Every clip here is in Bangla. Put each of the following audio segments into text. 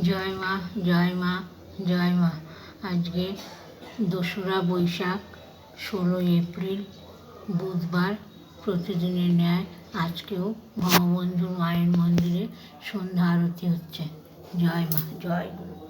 জয় মা জয় মা জয় মা। আজকে দোসরা বৈশাখ, ষোলো এপ্রিল, বুধবার প্রতিদিনের ন্যায় আজকেও ভগবন্ধুর মায়ের মন্দিরে সন্ধ্যা আরতি হচ্ছে। জয় মা, জয় গুরু।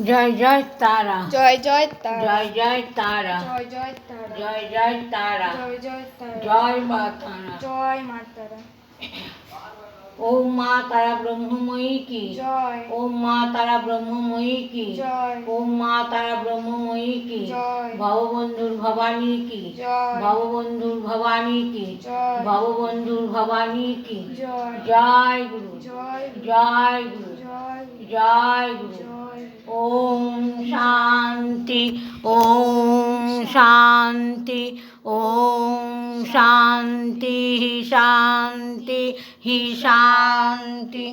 জয় জয় তারা। জয় জয় তারা। জয় জয় তারা। জয় জয় তারা। জয় জয় তারা। জয় জয় তারা। জয় মা তারা। জয় মা তারা। ওম মা তারা ব্রহ্মময়ী কি? জয়। ওম মা তারা ব্রহ্মময়ী কি? জয়। ওম মা তারা ব্রহ্মময়ী কি? জয়। ভববন্ধুর ভবানী কি? জয়। ভববন্ধুর ভবানী কি? জয়। ভববন্ধুর ভবানী কি? জয়। জয় গুরু। জয় জয় গুরু। জয়। জয় গুরু। ওম শান্তি ওম শান্তি ওম শান্তি শান্তি, হি শান্তি।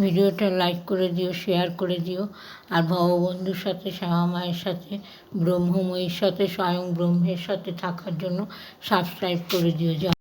ভিডিওটা লাইক করে দিও, শেয়ার করে দিও, আর ভববন্ধুর সাথে, শ্যামা মায়ের সাথে, ব্রহ্মময়ীর সাথে, স্বয়ং ব্রহ্মের সাথে থাকার জন্য সাবস্ক্রাইব করে দিও।